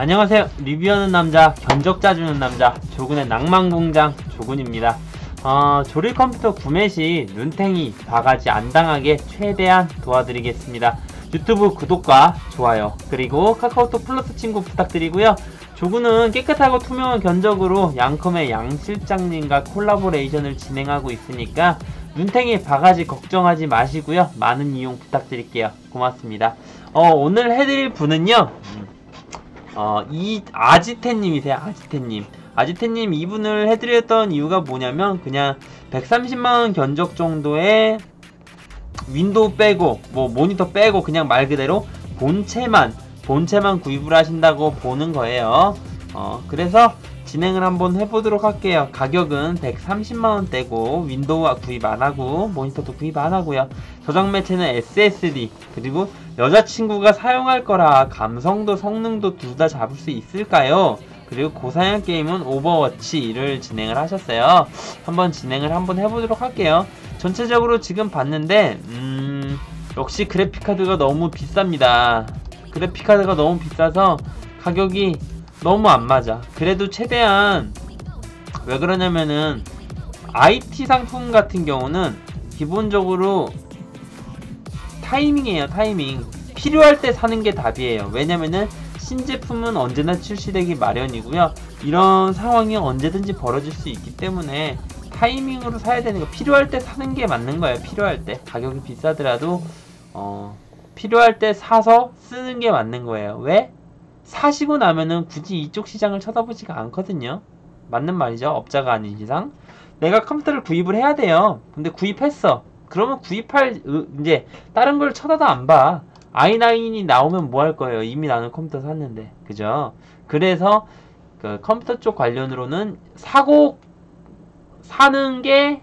안녕하세요. 리뷰하는 남자, 견적 짜주는 남자, 조군의 낭만공장 조군입니다. 어, 조립 컴퓨터 구매 시 눈탱이, 바가지 안 당하게 최대한 도와드리겠습니다. 유튜브 구독과 좋아요, 그리고 카카오톡 플러스 친구 부탁드리고요. 조군은 깨끗하고 투명한 견적으로 양컴의 양 실장님과 콜라보레이션을 진행하고 있으니까 눈탱이 바가지 걱정하지 마시고요. 많은 이용 부탁드릴게요. 고맙습니다. 어, 오늘 해드릴 분은요. 어, 이 아지테님이세요. 아지테님. 아지테님 이분을 해드렸던 이유가 뭐냐면 그냥 130만원 견적 정도의 윈도우 빼고 뭐 모니터 빼고 그냥 말 그대로 본체만 본체만 구입을 하신다고 보는 거예요. 어, 그래서 진행을 한번 해보도록 할게요. 가격은 130만원대고 윈도우 구입 안하고 모니터도 구입 안하고요. 저장 매체는 SSD 그리고 여자친구가 사용할 거라 감성도 성능도 둘 다 잡을 수 있을까요? 그리고 고사양 게임은 오버워치를 진행을 하셨어요. 한번 진행을 한번 해보도록 할게요. 전체적으로 지금 봤는데 음, 역시 그래픽카드가 너무 비쌉니다. 그래픽카드가 너무 비싸서 가격이 너무 안 맞아. 그래도 최대한 왜 그러냐면은 IT 상품 같은 경우는 기본적으로 타이밍이에요. 타이밍. 필요할 때 사는 게 답이에요. 왜냐면은 신제품은 언제나 출시되기 마련이고요. 이런 상황이 언제든지 벌어질 수 있기 때문에 타이밍으로 사야 되는 거 필요할 때 사는 게 맞는 거예요. 필요할 때 가격이 비싸더라도 어, 필요할 때 사서 쓰는 게 맞는 거예요. 왜? 사시고 나면은 굳이 이쪽 시장을 쳐다보지가 않거든요. 맞는 말이죠. 업자가 아닌 이상. 내가 컴퓨터를 구입을 해야 돼요. 근데 구입했어. 그러면 구입할 이제 다른 걸 쳐다도 안 봐. i9이 나오면 뭐 할 거예요? 이미 나는 컴퓨터 샀는데. 그죠? 그래서 그 컴퓨터 쪽 관련으로는 사고 사는 게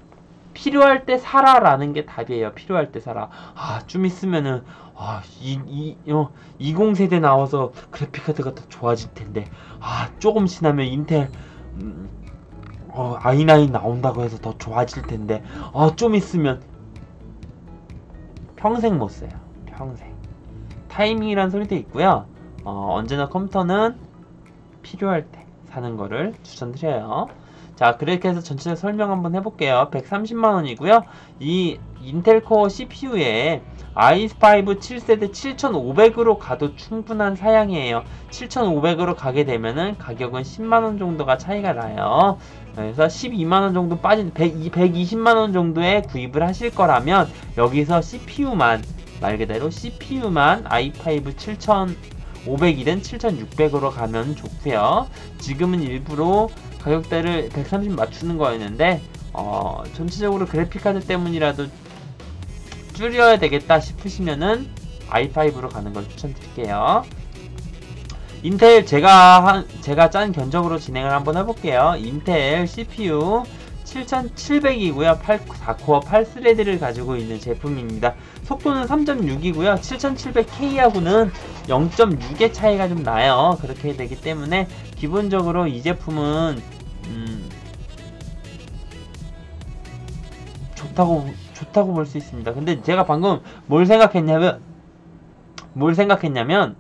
필요할 때 사라라는 게 답이에요. 필요할 때 사라. 아, 좀 있으면은 아, 이, 이, 어, 20세대 나와서 그래픽카드가 더 좋아질 텐데. 아, 조금 지나면 인텔, 음, 어, i9 나온다고 해서 더 좋아질 텐데. 아, 좀 있으면 평생 못 써요. 평생. 타이밍이란 소리도 있고요. 어, 언제나 컴퓨터는 필요할 때 사는 거를 추천드려요. 자 그렇게 해서 전체적 설명 한번 해볼게요. 130만원이고요. 이 인텔 코어 CPU에 i5 7세대 7500으로 가도 충분한 사양이에요. 7500으로 가게 되면은 가격은 10만원 정도가 차이가 나요. 그래서 12만원 정도 빠진 100, 120만원 정도에 구입을 하실 거라면 여기서 CPU만 말 그대로 CPU만 i5 7500이든 7600으로 가면 좋고요. 지금은 일부러 가격대를 130 맞추는 거였는데 어, 전체적으로 그래픽카드 때문이라도 줄여야 되겠다 싶으시면은 i5로 가는 걸 추천드릴게요. 인텔 제가 한, 제가 짠 견적으로 진행을 한번 해볼게요. 인텔 CPU 7700이고요. 8, 4코어 8스레드를 가지고 있는 제품입니다. 속도는 3.6이고요. 7700K하고는 0.6의 차이가 좀 나요. 그렇게 되기 때문에 기본적으로 이 제품은 좋다고 좋다고 볼 수 있습니다. 근데 제가 방금 뭘 생각했냐면 뭘 생각했냐면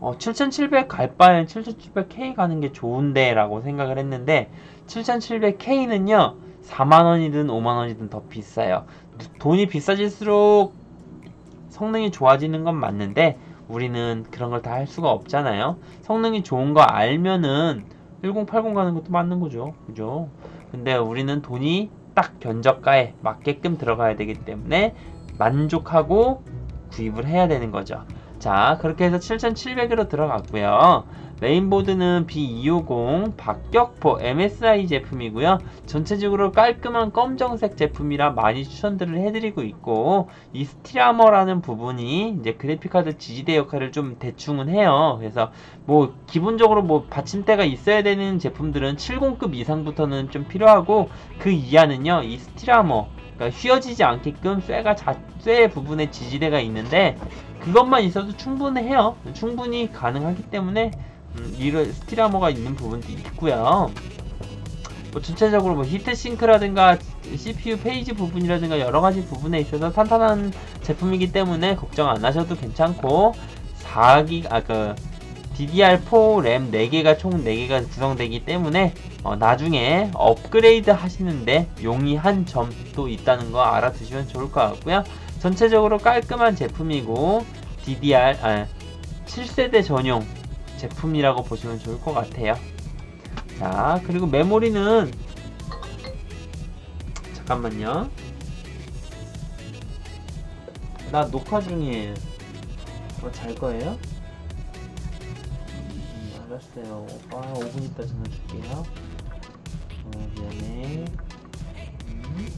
어, 7700 갈 바엔 7700K 가는 게 좋은데 라고 생각을 했는데 7700K는요 4만원이든 5만원이든 더 비싸요 돈이 비싸질수록 성능이 좋아지는 건 맞는데 우리는 그런 걸 다 할 수가 없잖아요 성능이 좋은 거 알면은 1080 가는 것도 맞는 거죠. 그죠? 근데 우리는 돈이 딱 견적가에 맞게끔 들어가야 되기 때문에 만족하고 구입을 해야 되는 거죠. 자, 그렇게 해서 7700으로 들어갔고요. 메인보드는 B250 박격포 MSI 제품이고요. 전체적으로 깔끔한 검정색 제품이라 많이 추천들을 해드리고 있고 이 스티라머라는 부분이 이제 그래픽카드 지지대 역할을 좀 대충은 해요. 그래서 뭐 기본적으로 뭐 받침대가 있어야 되는 제품들은 70급 이상부터는 좀 필요하고 그 이하는요 이 스티라머 그러니까 휘어지지 않게끔 쇠가 자, 쇠 부분에 지지대가 있는데 그것만 있어도 충분해요. 충분히 가능하기 때문에 음, 이런 스티라머가 있는 부분도 있고요. 뭐 전체적으로 뭐 히트싱크라든가 CPU 페이지 부분이라든가 여러 가지 부분에 있어서 탄탄한 제품이기 때문에 걱정 안 하셔도 괜찮고 4기 아그 DDR4 램 4개가 총 4개가 구성되기 때문에 어, 나중에 업그레이드 하시는데 용이한 점도 있다는 거 알아두시면 좋을 것 같고요. 전체적으로 깔끔한 제품이고 DDR 아, 7세대 전용 제품이라고 보시면 좋을 것 같아요. 자, 그리고 메모리는 잠깐만요. 나 녹화 중이에요. 뭐잘 거예요? 음, 알았어요. 아, 5분 있다 전화 줄게요. 어, 미안해. 음.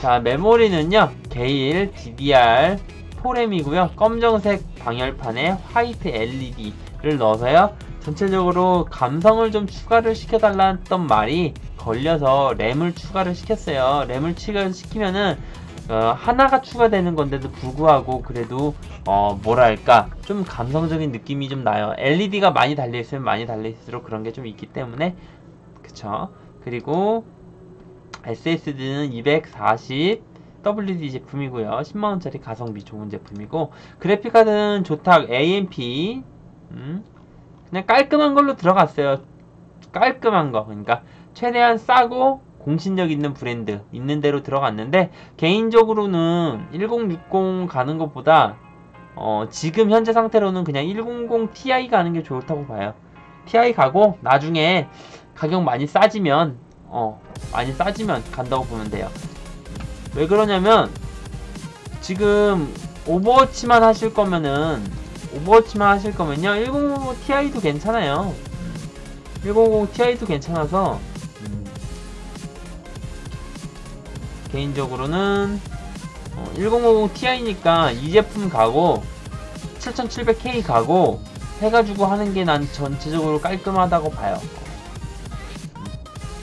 자, 메모리는요, 게일 DDR 4램이고요. 검정색 방열판에 화이트 LED를 넣어서요. 전체적으로 감성을 좀 추가를 시켜달랐던 말이 걸려서 램을 추가를 시켰어요. 램을 추가시키면은 어, 하나가 추가되는 건데도 불구하고 그래도 어, 뭐랄까 좀 감성적인 느낌이 좀 나요. LED가 많이 달려 있으면 많이 달려 있을수록 그런 게 좀 있기 때문에 그쵸. 그리고 SSD는 240 WD 제품이고요. 10만원짜리 가성비 좋은 제품이고 그래픽카드는 조탁 AMP 음, 그냥 깔끔한 걸로 들어갔어요. 깔끔한 거 그러니까 최대한 싸고 공신력 있는 브랜드 있는 대로 들어갔는데 개인적으로는 1060 가는 것보다 어, 지금 현재 상태로는 그냥 100 Ti 가는 게 좋다고 봐요. Ti 가고 나중에 가격 많이 싸지면 어 많이 싸지면 간다고 보면 돼요. 왜 그러냐면 지금 오버워치만 하실 거면은 오버워치만 하실 거면요 1060 Ti도 괜찮아요. 1060 Ti도 괜찮아서 개인적으로는 어, 1050 Ti니까 이 제품 가고 7700K 가고 해가지고 하는 게 난 전체적으로 깔끔하다고 봐요.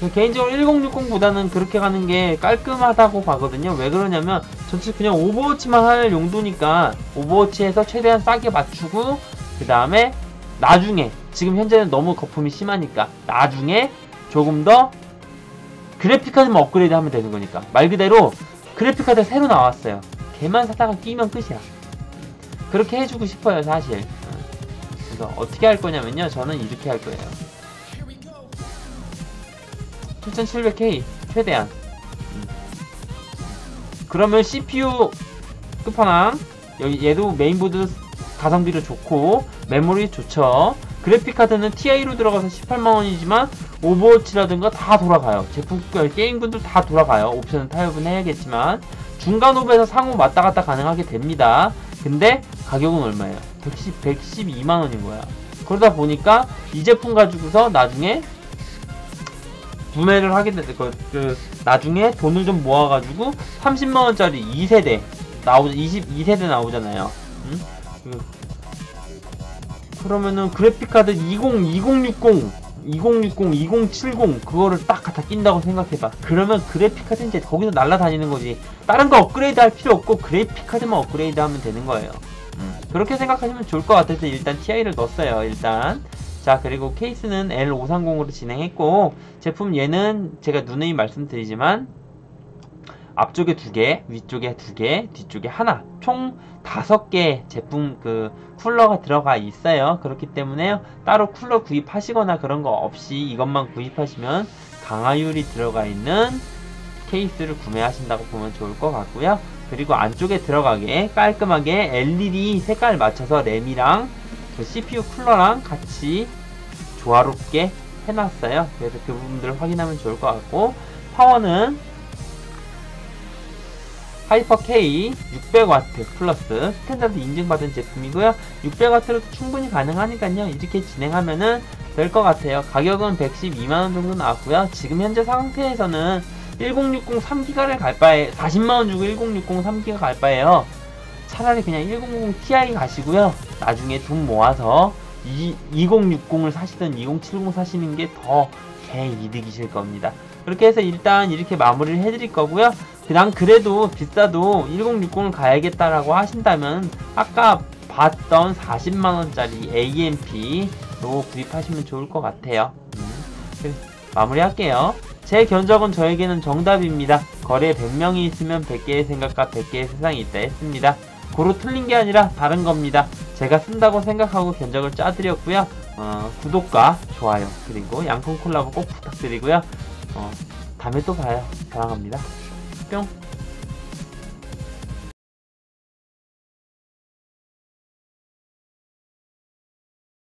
음. 개인적으로 1060보다는 그렇게 가는 게 깔끔하다고 봐거든요. 왜 그러냐면 전체 그냥 오버워치만 할 용도니까 오버워치에서 최대한 싸게 맞추고 그 다음에 나중에 지금 현재는 너무 거품이 심하니까 나중에 조금 더 그래픽카드만 업그레이드 하면 되는 거니까. 말 그대로 그래픽카드 새로 나왔어요. 걔만 사다가 끼면 끝이야. 그렇게 해주고 싶어요 사실. 그래서 어떻게 할 거냐면요 저는 이렇게 할 거예요. 7700K 최대한. 음. 그러면 CPU 끝판왕. 여기 얘도 메인보드 가성비도 좋고 메모리 좋죠. 그래픽카드는 TI로 들어가서 18만원이지만 오버워치라든가 다 돌아가요. 제품 게임군들 다 돌아가요. 옵션은 타협은 해야겠지만 중간 옵에서 상호 왔다 갔다 가능하게 됩니다. 근데 가격은 얼마예요? 110, 112만원인 거야. 그러다 보니까 이 제품 가지고서 나중에 구매를 하게 되, 그, 그, 나중에 돈을 좀 모아가지고 30만원짜리 2세대 나오 22세대 나오잖아요. 응? 그, 그러면은 그래픽카드 20, 2060, 2060, 2070 그거를 딱 갖다 낀다고 생각해봐. 그러면 그래픽카드 이제 거기서 날아다니는 거지. 다른 거 업그레이드 할 필요 없고 그래픽카드만 업그레이드 하면 되는 거예요. 음, 그렇게 생각하시면 좋을 것 같아서 일단 TI를 넣었어요. 일단. 자 그리고 케이스는 L530으로 진행했고 제품 얘는 제가 누누이 말씀드리지만 앞쪽에 두 개, 위쪽에 두 개, 뒤쪽에 하나, 총 다섯 개 제품 그 쿨러가 들어가 있어요. 그렇기 때문에 따로 쿨러 구입하시거나 그런 거 없이 이것만 구입하시면 강화율이 들어가 있는 케이스를 구매하신다고 보면 좋을 것 같고요. 그리고 안쪽에 들어가게 깔끔하게 LED 색깔 맞춰서 램이랑 그 CPU 쿨러랑 같이 조화롭게 해놨어요. 그래서 그 부분들을 확인하면 좋을 것 같고 파워는 하이퍼 K 600W 플러스 스탠다드 인증받은 제품이고요. 600W로도 충분히 가능하니까요. 이렇게 진행하면은 될 것 같아요. 가격은 112만원 정도 나왔고요. 지금 현재 상태에서는 1060 3기가를 갈 바에 40만원 주고 1060 3기가 갈 바에요. 차라리 그냥 1060 Ti 가시고요. 나중에 돈 모아서 2060을 사시든 2070 사시는 게 더 개이득이실 겁니다. 그렇게 해서 일단 이렇게 마무리를 해드릴 거고요. 그냥 그래도 비싸도 1060을 가야겠다라고 하신다면 아까 봤던 40만원짜리 AMP로 구입하시면 좋을 것 같아요. 음, 마무리 할게요. 제 견적은 저에게는 정답입니다. 거리에 100명이 있으면 100개의 생각과 100개의 세상이 있다 했습니다. 고로 틀린 게 아니라 다른 겁니다. 제가 쓴다고 생각하고 견적을 짜드렸고요. 어, 구독과 좋아요 그리고 양손 콜라보 꼭 부탁드리고요. 어, 다음에 또 봐요. 사랑합니다. Então,